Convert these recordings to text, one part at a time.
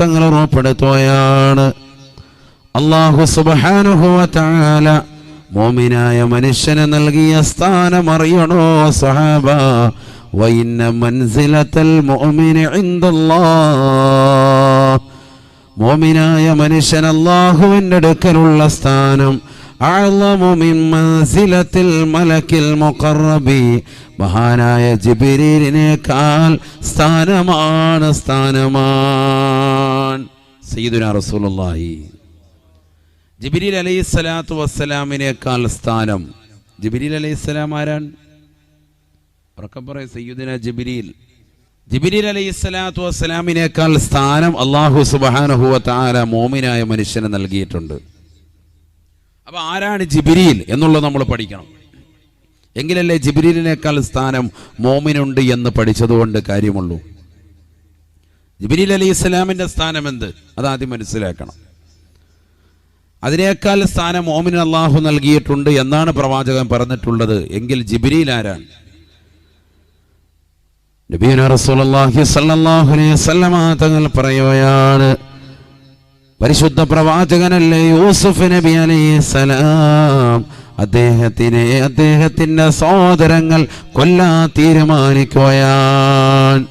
തങ്ങൾ ഉറപ്പെടുത്തുകയാണ്. വ തആല മോമിനായ മനുഷ്യന് നൽകിയ സ്ഥാനം അറിയണോ സഹാബ? മനുഷ്യൻ അള്ളാഹുവിന്റെ അടുക്കലുള്ള സ്ഥാനം അഅ്ളമു മിൻ മൻസിലത്തിൽ മലക്കിൽ മുഖറബി. മഹാനായ ജിബിരിനേക്കാൾ സ്ഥാനമാണ് സ്ഥാനമാണ് സയ്യിദുന റസൂലുള്ളാഹി. ജിബിരിൽ അലൈഹി സ്വലാത്തു വസ്സലാമിനേക്കാൾ സ്ഥാനം. ജിബിരിൽ അലൈഹി സ്വലാം ആരാണ്? ഉറക്കം പറയും സയ്യിദുന ജിബിരിൽ. ജിബിരിൽ അലൈഹി സ്വലാത്തു വസ്സലാമിനേക്കാൾ സ്ഥാനം അള്ളാഹു സുബാനഹുവ താര മോമിനായ മനുഷ്യന് നൽകിയിട്ടുണ്ട്. അപ്പൊ ആരാണ് ജിബിരിയിൽ എന്നുള്ളത് നമ്മൾ പഠിക്കണം. എങ്കിലല്ലേ ജിബിരിലിനേക്കാൾ സ്ഥാനം മോമിനുണ്ട് എന്ന് പഠിച്ചതുകൊണ്ട് കാര്യമുള്ളൂ. ജിബിരിൽ അലി ഇസ്ലാമിന്റെ സ്ഥാനം എന്ത്? അതാദ്യം മനസ്സിലാക്കണം. അതിനേക്കാൾ സ്ഥാനം മോമിന് അള്ളാഹു നൽകിയിട്ടുണ്ട് എന്നാണ് പ്രവാചകൻ പറഞ്ഞിട്ടുള്ളത്. എങ്കിൽ ജിബിരിയിൽ ആരാണ്? നബീന വസല്ലമ തങ്ങൾ പറയുകയാണ് പരിശുദ്ധ പ്രവാചകനല്ലേ യൂസുഫ് നബി അലൈഹി സലാം അദ്ദേഹത്തിനെ അദ്ദേഹത്തിന്റെ സഹോദരങ്ങൾ കൊല്ലാൻ തീരുമാനിക്കുകയാണ്.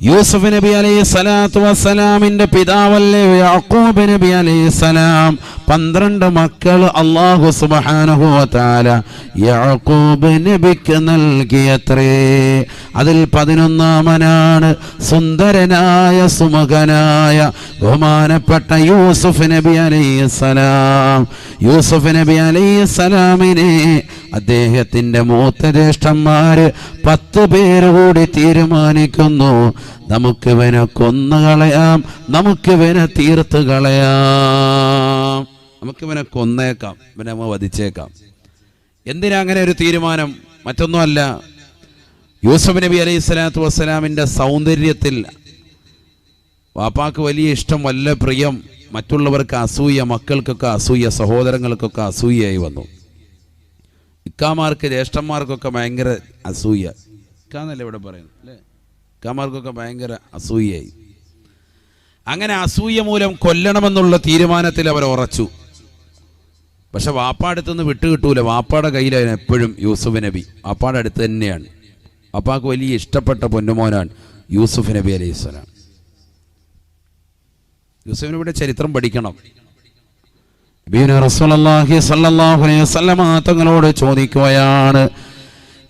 യൂസുഫ് നബി അലൈഹി സ്വലാത്തു വസ്സലാമിന്റെ പിതാവല്ലേ? യാക്കൂബ് നബി അലൈഹി സ്വലാം. പന്ത്രണ്ട് മക്കൾ അള്ളാഹു സുബ്ഹാനഹു വതആല യാക്കൂബ് നബിക്ക് നൽകിയത്രേ. അതിൽ പതിനൊന്നാമനാണ് സുന്ദരനായ സുമുഖനായ ബഹുമാനപ്പെട്ട യൂസുഫ് നബി അലൈഹി സ്വലാം. യൂസുഫ് നബി അലൈഹി സ്വലാമിനെ അദ്ദേഹത്തിന്റെ മൂത്ത ജ്യേഷ്ഠന്മാര് പത്ത് പേര് കൂടി തീരുമാനിക്കുന്നു. നമുക്ക് ഇവനെ കൊന്നുകളയാം നമുക്ക് ഇവനെ തീർത്ത് കളയാം. നമുക്ക് ഇവനെ കൊന്നേക്കാം ഇവനെ നമ്മ വധിച്ചേക്കാം. എന്തിനാ അങ്ങനെ ഒരു തീരുമാനം? മറ്റൊന്നുമല്ല. യൂസഫ് നബി അലൈഹി സ്വലാത്തു വസ്സലാമിന്റെ സൗന്ദര്യത്തിൽ വാപ്പാക്ക് വലിയ ഇഷ്ടം വല്ല പ്രിയം മറ്റുള്ളവർക്ക് അസൂയ മക്കൾക്കൊക്കെ അസൂയ സഹോദരങ്ങൾക്കൊക്കെ അസൂയയായി വന്നു. ഇക്കാമാർക്ക് ജ്യേഷ്ഠന്മാർക്കൊക്കെ ഭയങ്കര അസൂയ. ഇക്കാന്നല്ലേ ഇവിടെ പറയുന്നത് അല്ലേ? ഇക്കാമാർക്കൊക്കെ ഭയങ്കര അസൂയയായി. അങ്ങനെ അസൂയ മൂലം കൊല്ലണമെന്നുള്ള തീരുമാനത്തിൽ അവർ ഉറച്ചു. പക്ഷെ വാപ്പാടുത്തുനിന്ന് വിട്ടുകിട്ടൂല. വാപ്പാടെ കയ്യിലായിരുന്നു എപ്പോഴും യൂസുഫ് നബി. വാപ്പാടെ അടുത്ത് തന്നെയാണ്. വാപ്പാക്ക് വലിയ ഇഷ്ടപ്പെട്ട പൊന്നുമോനാണ് യൂസുഫ് നബി അലൈഹി സ്വലാം. യൂസുഫ് നബിയുടെ ചരിത്രം പഠിക്കണം. തങ്ങളോട് ചോദിക്കുകയാണ്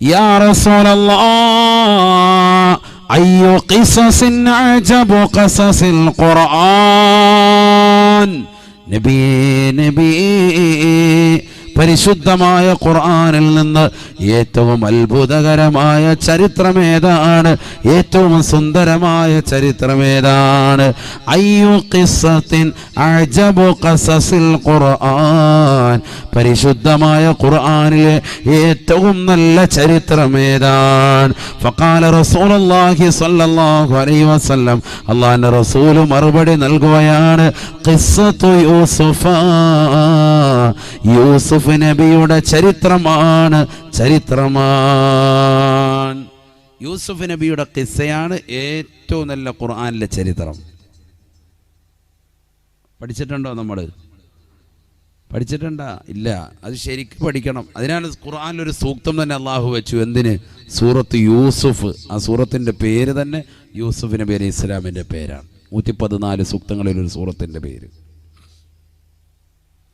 യാ അയ്യു قصص അജബു ഖസസിൽ ഖുർആൻ. നബിയേ നബിയേ. പരിശുദ്ധമായ ഖുർആാനിൽ നിന്ന് ഏറ്റവും അത്ഭുതകരമായ ചരിത്രമേതാണ്? ഏറ്റവും സുന്ദരമായ ചരിത്രമേതാണ്? അയ്യു ഖസസിൽ ഖുർആൻ. പരിശുദ്ധമായ ഖുർആനിലെ ഏറ്റവും നല്ല ചരിത്രമേതാണ്? ഫഖാല റസൂലുള്ളാഹി സ്വല്ലല്ലാഹു അലൈഹി വസല്ലം. റസൂൽ മറുപടി നൽകുകയാണ് ഖിസ്സത്തു യൂസുഫ് നബിയുടെ ചരിത്രമാണ് ചരിത്രമാണ് യൂസുഫ് നബിയുടെ കിസ്സയാണ് ഏറ്റവും നല്ല ഖുർആാനിലെ ചരിത്രം. പഠിച്ചിട്ടുണ്ടോ നമ്മൾ പഠിച്ചിട്ടുണ്ടാ? ഇല്ല. അത് ശരിക്കും പഠിക്കണം. അതിനാണ് ഖുർആാനിലൊരു സൂക്തം തന്നെ അള്ളാഹു വെച്ചു. എന്തിന്? സൂറത്ത് യൂസുഫ്. ആ സൂറത്തിന്റെ പേര് തന്നെ യൂസുഫ് നബി അലൈഹി ഇസ്ലാമിന്റെ പേരാണ്. നൂറ്റി പതിനാല് സൂക്തങ്ങളിലൊരു സൂറത്തിന്റെ പേര്.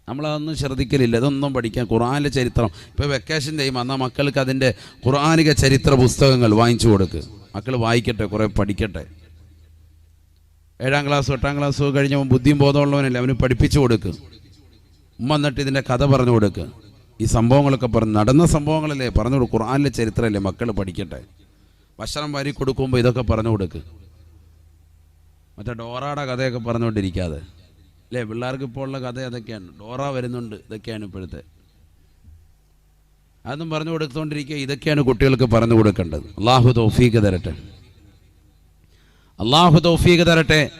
നമ്മളതൊന്നും ശ്രദ്ധിക്കലില്ല. ഇതൊന്നും പഠിക്കാൻ ഖുർആാനിലെ ചരിത്രം. ഇപ്പോൾ വെക്കേഷൻ ടൈം എന്നാൽ മക്കൾക്ക് അതിന്റെ ഖുർആാനിക ചരിത്ര പുസ്തകങ്ങൾ വാങ്ങിച്ചു കൊടുക്ക്. മക്കൾ വായിക്കട്ടെ കുറേ പഠിക്കട്ടെ. ഏഴാം ക്ലാസ് എട്ടാം ക്ലാസ് കഴിഞ്ഞപ്പോൾ ബുദ്ധിയും ബോധമുള്ളവനല്ലേ അവന് പഠിപ്പിച്ചു കൊടുക്ക്. ഉമ്മ എന്നിട്ട് ഇതിന്റെ കഥ പറഞ്ഞു കൊടുക്ക്. ഈ സംഭവങ്ങളൊക്കെ പറഞ്ഞു നടന്ന സംഭവങ്ങളല്ലേ പറഞ്ഞു കൊടുക്കും ഖുർആാനിലെ ചരിത്രമല്ലേ മക്കൾ പഠിക്കട്ടെ. ഭക്ഷണം വാരി കൊടുക്കുമ്പോൾ ഇതൊക്കെ പറഞ്ഞു കൊടുക്ക്. മറ്റേ ഡോറാടെ കഥയൊക്കെ പറഞ്ഞുകൊണ്ടിരിക്കാതെ. അല്ലേ? പിള്ളേർക്ക് ഇപ്പോൾ ഉള്ള കഥ അതൊക്കെയാണ്. ഡോറ വരുന്നുണ്ട്. ഇതൊക്കെയാണ് ഇപ്പോഴത്തെ. അതൊന്നും പറഞ്ഞു കൊടുത്തുകൊണ്ടിരിക്കുക ഇതൊക്കെയാണ് കുട്ടികൾക്ക് പറഞ്ഞു കൊടുക്കേണ്ടത്. അള്ളാഹു തൗഫീഖ് തരട്ടെ. അള്ളാഹു തൗഫീഖ് തരട്ടെ.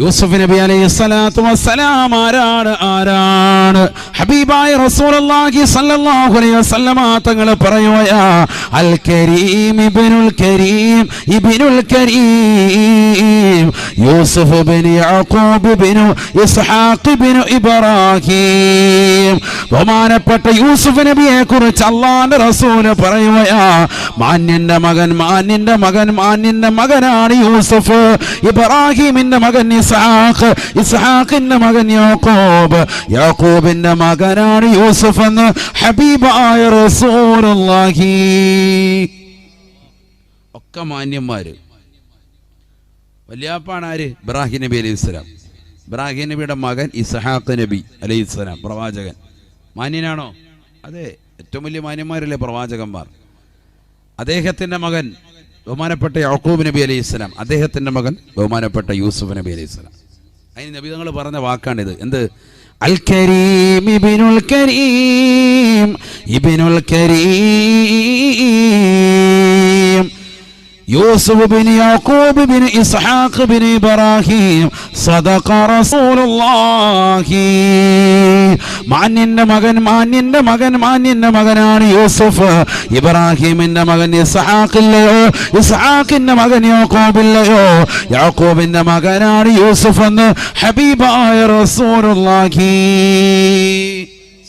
യൂസുഫ് നബി അലൈഹി സ്വലാത്തു വസ്സലാം ആരാണ്? ആരാണ്? ഹബീബായ റസൂലുള്ളാഹി സ്വല്ലല്ലാഹു അലൈഹി വസല്ലമ തങ്ങൾ പറയുകയാ അൽ കരീം ഇബ്നുൽ കരീം ഇബ്നുൽ കരീം യൂസഫ് ഇബ്നു യാഖൂബ് ഇബ്നു ഇസ്ഹാഖ് ഇബ്നു ഇബ്രാഹിം. ബഹുമാനപ്പെട്ട യൂസഫ് നബിയെ കുറിച്ച് അള്ളാന്റെ റസൂൽ പറയുകയാ മാന്യന്റെ മകൻ മാന്യന്റെ മകൻ മാന്യന്റെ മകനാണ് യൂസഫ്. ഇബ്രാഹിമിന്റെ മകൻ ഇസ്ഹാഖ് ഇസ്ഹാഖിന്റെ മകൻ യാക്കോബ്. യാക്കോബിന്റെ മകനാണ് യൂസഫ് എന്ന് ഹബീബായ റസൂലുള്ളാഹി. ഒക്കെ മാന്യന്മാര്. വല്യാപ്പാണ് ആര്? ഇബ്രാഹിം നബി അലൈഹി സ്വലാം. ഇബ്രാഹിം നബിയുടെ മകൻ ഇസ്ഹാഖ് നബി അലൈഹി സ്വലാം പ്രവാചകൻ. മാന്യനാണോ? അതെ ഏറ്റവും വലിയ മാന്യന്മാരല്ലേ പ്രവാചകന്മാർ. അദ്ദേഹത്തിന്റെ മകൻ ബഹുമാനപ്പെട്ട യാക്കൂബ് നബി അലൈഹി സ്വലാം അദ്ദേഹത്തിന്റെ മകൻ ബഹുമാനപ്പെട്ട യൂസുഫ് നബി അലൈഹി സ്വലാം. അതിന് നബി തങ്ങൾ പറഞ്ഞ വാക്കാണിത്. എന്ത്? അൽ കരീം കരീം കരീം. യൂസുഫ് ബിൻ യാക്കൂബ് ബിൻ ഇസ്ഹാഖ് ബിൻ ഇബ്രാഹിം. സദഖ റസൂലുള്ളാഹി. മാന്യന്റെ മകൻ മാന്യന്റെ മകൻ മാന്യന്റെ മകനാണ് യൂസുഫ്. ഇബ്രാഹിമിന്റെ മകൻ ഇസ്ഹാഖില്ലയോ? ഇസ്ഹാഖിന്റെ മകൻ യാക്കൂബില്ലയോ? യാക്കൂബിന്റെ മകനാണ് യൂസുഫ് എന്ന് ഹബീബായ റസൂലുള്ളാഹി.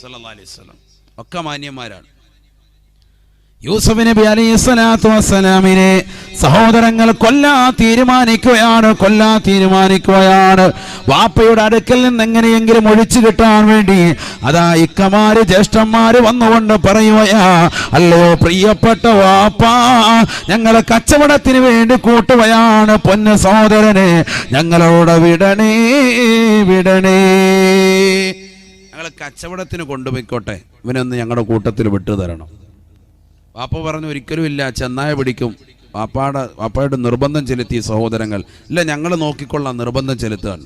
സല്ലല്ലാഹു അലൈഹി വസല്ലം. ഒക്കെ മാന്യന്മാരാണ്. യൂസഫ് നബി അലൈഹി സ്വലാത്തു വസ്സലാമിനെ സഹോദരങ്ങൾ കൊല്ലാ തീരുമാനിക്കുകയാണ് കൊല്ലാ തീരുമാനിക്കുകയാണ്. വാപ്പയുടെ അടുക്കൽ നിന്ന് എങ്ങനെയെങ്കിലും ഒഴിച്ചു കിട്ടാൻ വേണ്ടി അതാ ഇക്കമാര് ജ്യേഷ്ഠന്മാര് വന്നുകൊണ്ട് പറയുകയാ അല്ലയോ പ്രിയപ്പെട്ട വാപ്പ ഞങ്ങളെ കച്ചവടത്തിന് വേണ്ടി കൂട്ടുകയാണ് പൊന്ന സഹോദരനെ ഞങ്ങളോട് വിടണേ വിടണേ. ഞങ്ങളെ കച്ചവടത്തിന് കൊണ്ടുപോയിക്കോട്ടെ ഇവനൊന്ന് ഞങ്ങളുടെ കൂട്ടത്തിൽ വിട്ടു തരണം. വാപ്പ പറഞ്ഞു ഒരിക്കലും ഇല്ല ചെന്നായ പിടിക്കും. വാപ്പാടെ വാപ്പയുടെ നിർബന്ധം ചെലുത്തി സഹോദരങ്ങൾ. ഇല്ല ഞങ്ങൾ നോക്കിക്കൊള്ളാം നിർബന്ധം ചെലുത്തുകയാണ്.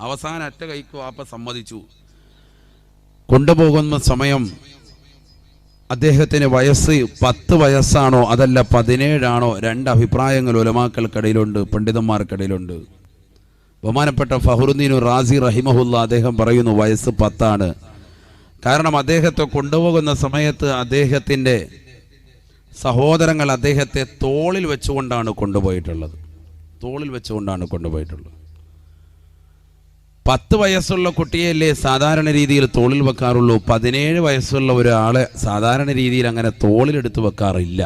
അവസാന അറ്റ കൈക്ക് വാപ്പ സമ്മതിച്ചു. കൊണ്ടുപോകുന്ന സമയം അദ്ദേഹത്തിന് വയസ്സ് പത്ത് വയസ്സാണോ അതല്ല പതിനേഴാണോ രണ്ട് അഭിപ്രായങ്ങൾ ഉലമാക്കൾക്കിടയിലുണ്ട് പണ്ഡിതന്മാർക്കിടയിലുണ്ട്. ബഹുമാനപ്പെട്ട ഫഹറുദ്ദീനു റാസി റഹിമഹുല്ല അദ്ദേഹം പറയുന്നു വയസ്സ് പത്താണ്. കാരണം അദ്ദേഹത്തെ കൊണ്ടുപോകുന്ന സമയത്ത് അദ്ദേഹത്തിന്റെ സഹോദരങ്ങൾ അദ്ദേഹത്തെ തോളിൽ വെച്ചുകൊണ്ടാണ് കൊണ്ടുപോയിട്ടുള്ളത്. തോളിൽ വെച്ചുകൊണ്ടാണ് കൊണ്ടുപോയിട്ടുള്ളത്. പത്ത് വയസ്സുള്ള കുട്ടിയല്ലേ സാധാരണ രീതിയിൽ തോളിൽ വെക്കാറുള്ളൂ. പതിനേഴ് വയസ്സുള്ള ഒരാളെ സാധാരണ രീതിയിൽ അങ്ങനെ തോളിലെടുത്ത് വെക്കാറില്ല.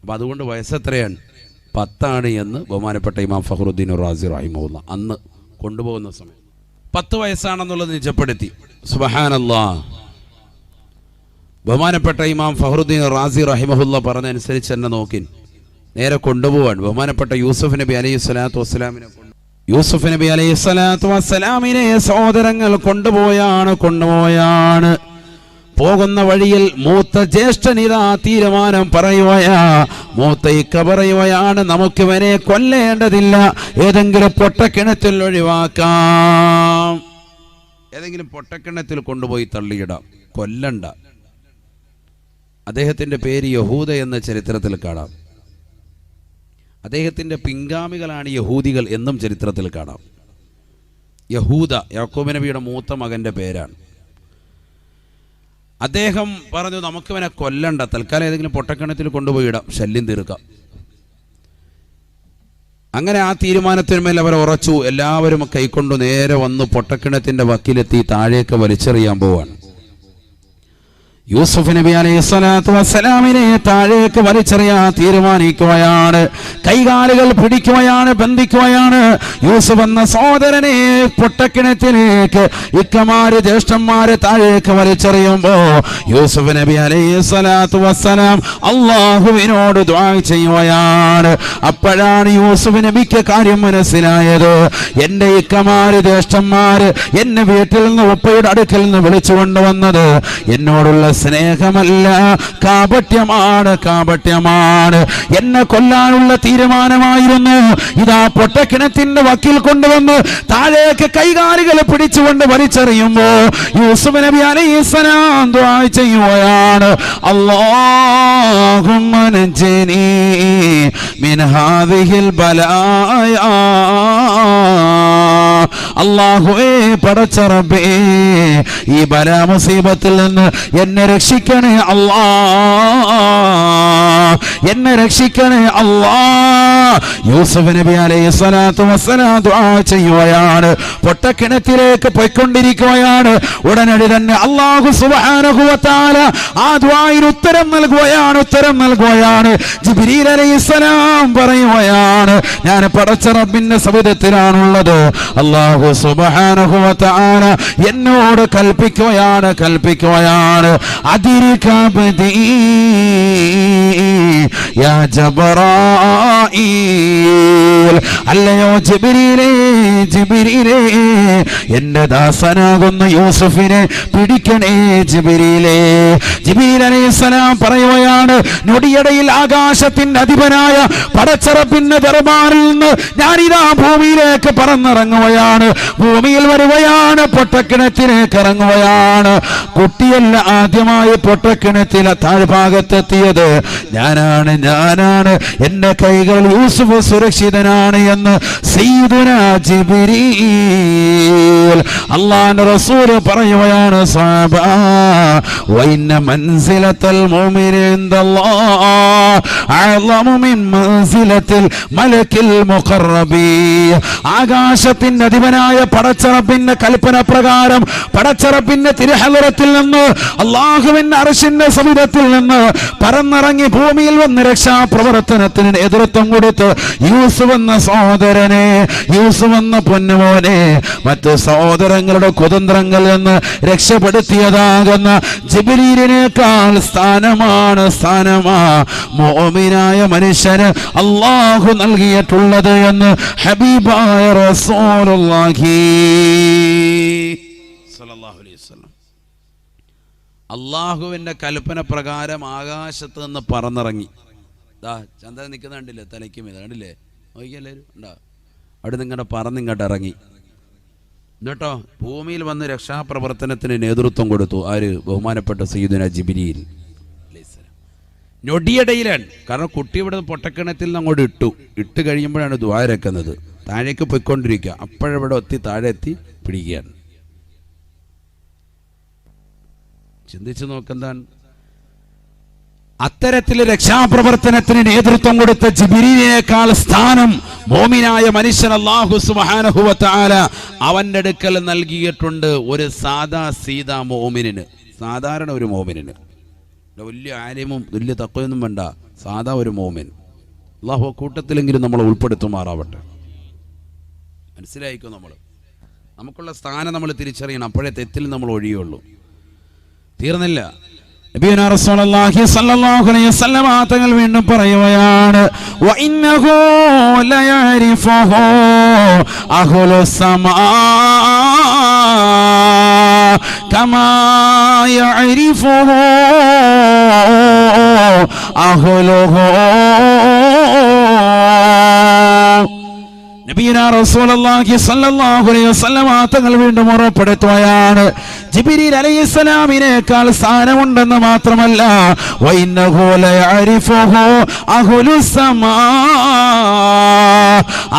അപ്പം അതുകൊണ്ട് വയസ്സെത്രയാണ്? പത്താണ് എന്ന് ബഹുമാനപ്പെട്ട ഇമാം ഫഹറുദ്ദീൻ റാസി റഹിമുല്ല അന്ന് കൊണ്ടുപോകുന്ന സമയം. പത്ത് വയസ്സാണെന്നുള്ളത് നിജപ്പെടുത്തി. സുബഹാനല്ലാ. ബഹുമാനപ്പെട്ട ഇമാം ഫഹറുദ്ദീൻ റാസി റഹിമഹുല്ല പറഞ്ഞനുസരിച്ച് എന്നെ നോക്കി നേരെ കൊണ്ടുപോവാൻ. ബഹുമാനപ്പെട്ട യൂസഫ് നബി അലൈഹി സ്വലാത്തു വസ്സലാമിനെ യൂസഫ് നബി അലൈഹി സ്വലാത്തു വസ്സലാമിനെ സഹോദരങ്ങൾ കൊണ്ടുപോയാണ് കൊണ്ടുപോയാണ്. പോകുന്ന വഴിയിൽ മൂത്ത ജ്യേഷ്ഠനിതാ തീരുമാനം പറയുകയാ മൂത്ത പറയുകയാണ് നമുക്ക് ഇവനെ കൊല്ലേണ്ടതില്ല. ഏതെങ്കിലും പൊട്ടക്കിണത്തിൽ ഒഴിവാക്കാം. ഏതെങ്കിലും പൊട്ടക്കിണത്തിൽ കൊണ്ടുപോയി തള്ളിയിടാം. കൊല്ലണ്ട. അദ്ദേഹത്തിന്റെ പേര് യഹൂദ എന്ന ചരിത്രത്തിൽ കാണാം. അദ്ദേഹത്തിന്റെ പിൻഗാമികളാണ് യഹൂദികൾ എന്നും ചരിത്രത്തിൽ കാണാം. യഹൂദ യാക്കോബ് നബിയുടെ മൂത്ത മകന്റെ പേരാണ്. അദ്ദേഹം പറഞ്ഞു നമുക്ക് ഇവനെ കൊല്ലണ്ട. തൽക്കാലം ഏതെങ്കിലും പൊട്ടക്കിണത്തിൽ കൊണ്ടുപോയി ഇടാം. ശല്യം തീർക്കാം. അങ്ങനെ ആ തീരുമാനത്തിന്മേൽ അവർ ഉറച്ചു. എല്ലാവരും കൈക്കൊണ്ടു നേരെ വന്ന് പൊട്ടക്കിണത്തിന്റെ വക്കിലെത്തി താഴേക്ക് വലിച്ചെറിയാൻ പോവാണ്. യൂസുഫ് നബി അലൈഹി സ്വലാത്തു വസ്സലാമിനെ താഴേക്ക് വലിച്ചെറിയാൻ തീരുമാനിക്കുകയാണ്. കൈകാലുകൾ പിടിക്കുകയാണ് ബന്ധിക്കുകയാണ്. യൂസുഫ് എന്ന സഹോദരനെ പൊട്ടക്കിണറ്റിലേക്ക് ഇക്കമാര് ജ്യേഷ്ഠന്മാര് താഴേക്ക് വലിച്ചെറിയുമ്പോ യൂസുഫ് നബി അലൈഹി സ്വലാത്തു വസ്സലാം അള്ളാഹുവിനോട് ദ്വാ ചെയ്യുകയാണ്. അപ്പോഴാണ് യൂസുഫ് നബിക്ക് കാര്യം മനസ്സിലായത്. എന്റെ ഇക്കമാര് ജ്യേഷ്ഠന്മാര് എന്നെ വീട്ടിൽ നിന്ന് ഉപ്പയുടെ അടുക്കൽ നിന്ന് വിളിച്ചു കൊണ്ടുവന്നത് എന്നോടുള്ള സ്നേഹമല്ല. കാപട്യമാണ് കാപട്യമാണ്. എന്നെ കൊല്ലാനുള്ള തീരുമാനമായിരുന്നു. ഇതാ പൊട്ടക്കിണത്തിന്റെ വക്കിൽ കൊണ്ടുവന്ന് താഴേക്ക് കൈകാലുകൾ പിടിച്ചുകൊണ്ട് വലിച്ചെറിയുമ്പോ യൂസുഫ് നബി അലൈസലാം ദ്വാ ചെയ്യുകയാണ്. അള്ളാഹുമനജനി മിൻ ഹാദിഹിൽ ബലായ. അള്ളാഹുവേ പടച്ചറബേ ഈ ബലാമുസീബത്തിൽ നിന്ന് എന്നെ രക്ഷിക്കണേ അള്ളാ എന്നെ രക്ഷിക്കണേ അള്ളാ യൂസഫ് നബി അലൈഹി സ്വലാത്തു വസ്സലാം ദുആ ചെയ്യുകയാണ്. പൊട്ടക്കിണറ്റിലേക്ക് പോയിക്കൊണ്ടിരിക്കുകയാണ്. ഉടനടി തന്നെ അള്ളാഹു സുബ്ഹാനഹു വ ആ ദുആയിൽ ഉത്തരം നൽകുകയാണ് ഉത്തരം നൽകുകയാണ്. ജിബ്രീൽ അലൈഹിസ്സലാം പറയുകയാണ് ഞാൻ പടച്ച റബ്ബിന്റെ സവിധത്തിലാണുള്ളത് അള്ളാഹു വ തആല എന്നോട് കൽപ്പിക്കുകയാണ് കൽപ്പിക്കുകയാണ്. ജബറായീൽ അല്ലയോ ജിബ്രീലേ ജിബ്രീലേ എന്റെ ദാസനാകുന്ന യൂസഫിനെ പിടിക്കണേ ജിബ്രീലേ. ജിബ്രീൽ സലാം പറയുകയാണ് നൊടിയടയിൽ ആകാശത്തിന്റെ അധിപനായ പടച്ചറപ്പിന്റെ ദർബാറിൽ നിന്ന് ഞാനിതാ ഭൂമിയിലേക്ക് പറന്നിറങ്ങുകയാണ്. ഭൂമിയിൽ വരുകയാണ് പൊട്ടക്കിണറ്റിലേക്ക് ഇറങ്ങുകയാണ് കുട്ടിയല്ല ആദ്യമായി പൊട്ടക്കിണറ്റിലെ താഴ്ഭാഗത്തെത്തിയത്. ഞാനാണ് ഞാനാണ്. എന്റെ കൈകൾ യൂസുഫ് സുരക്ഷിതനാണ് എന്ന് അള്ളാഹുവിന്റെ റസൂൽ പറയുകയാണ് മൻസിലത്തിൽ മലക്കിൽ ആകാശത്തിന്റെ ആകാശത്തിന്റെ അധിപനായ പടച്ചറപ്പിന്റെ കൽപ്പന പ്രകാരം പടച്ചറപ്പിന്റെ തിരുഹലറത്തിൽ നിന്ന് അള്ളാഹുവിന്റെ അറിശിന്റെ സമീപത്തിൽ നിന്ന് പറന്നിറങ്ങി ഭൂമിയിൽ വന്ന് രക്ഷാപ്രവർത്തനത്തിന് നേതൃത്വം കൊടുത്ത് യൂസുഫ് എന്ന സഹോദരനെ യൂസുഫ് എന്ന പൊന്നുമോനെ മറ്റ് സഹോദരങ്ങളുടെ കുതന്ത്രങ്ങളിൽ നിന്ന് രക്ഷപ്പെടുത്തിയതാകുന്ന ജബിലീരിനേക്കാൾ സ്ഥാനമാണ് സ്ഥാനമാ മോമിനായ മനുഷ്യന് അള്ളാഹു നൽകിയിട്ടുള്ളത് എന്ന് ഹബീബായ വസല്ലം അള്ളാഹുവിന്റെ കൽപ്പന പ്രകാരം ആകാശത്ത് നിന്ന് പറന്നിറങ്ങി. ദാ ചന്ദ്രൻ നിൽക്കുന്ന കണ്ടില്ലേ? തലയ്ക്ക് മീത കണ്ടില്ലേ? നോക്കിയല്ലേരും ഉണ്ടാ അവിടെ നിങ്ങളുടെ പറന്ന് ഇങ്ങോട്ട് ഇറങ്ങി. എന്നിട്ടോ ഭൂമിയിൽ വന്ന് രക്ഷാപ്രവർത്തനത്തിന് നേതൃത്വം കൊടുത്തു. ആര് ബഹുമാനപ്പെട്ട സയ്യിദുന ജിബിരിയിൽ ഞൊടിയടയിലാണ്. കാരണം കുട്ടി ഇവിടെ പൊട്ടക്കിണത്തിൽ നിന്ന് അങ്ങോട്ട് ഇട്ടു. ഇട്ട് കഴിയുമ്പോഴാണ് ദ്വാരക്കുന്നത്. താഴേക്ക് പോയിക്കൊണ്ടിരിക്കുക. അപ്പോഴവിടെ എത്തി താഴെ എത്തി പിടിക്കുകയാണ്. ചിന്തിച്ചു നോക്കെന്താണ് അത്തരത്തിൽ രക്ഷാപ്രവർത്തനത്തിന് നേതൃത്വം കൊടുത്ത ജിബിരിനേക്കാൾ സ്ഥാനം മോമിനായ മനുഷ്യൻ അള്ളാഹു സുബാനഹുവത്താല അവന്റെ അടുക്കൽ നൽകിയിട്ടുണ്ട് ഒരു സാദാ സീത മോമിനിന്. സാധാരണ ഒരു മോമിനിന്. വലിയ ആര്യമും വലിയ തത്വമൊന്നും വേണ്ട. സാധാ ഒരു മോമിൻ. അള്ളാഹു കൂട്ടത്തിലെങ്കിലും നമ്മളെ ഉൾപ്പെടുത്തുമാറാവട്ടെ. മനസ്സിലായിക്കോ നമ്മൾ നമുക്കുള്ള സ്ഥാനം നമ്മൾ തിരിച്ചറിയണം. അപ്പോഴേ തെറ്റിൽ നമ്മൾ ഒഴിയുള്ളൂ. തീർന്നില്ല. തങ്ങൾ വീണ്ടും പറയുകയാണ്. അഹ്ലു തങ്ങൾ വീണ്ടും ഉറപ്പെടുത്തുകയാണ് ജിബ്രീൽ അലൈഹിസ്സലാമിനേക്കാൾ സ്ഥാനമുണ്ടെന്ന് മാത്രമല്ല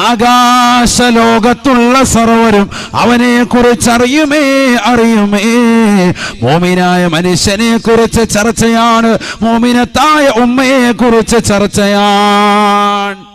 ആകാശ ലോകത്തുള്ള സർവരും അവനെ കുറിച്ച് അറിയുമേ അറിയുമേ. മോമിനായ മനുഷ്യനെ കുറിച്ച് ചർച്ചയാണ് മോമിനത്തായ ഉമ്മയെ കുറിച്ച് ചർച്ചയാണ്.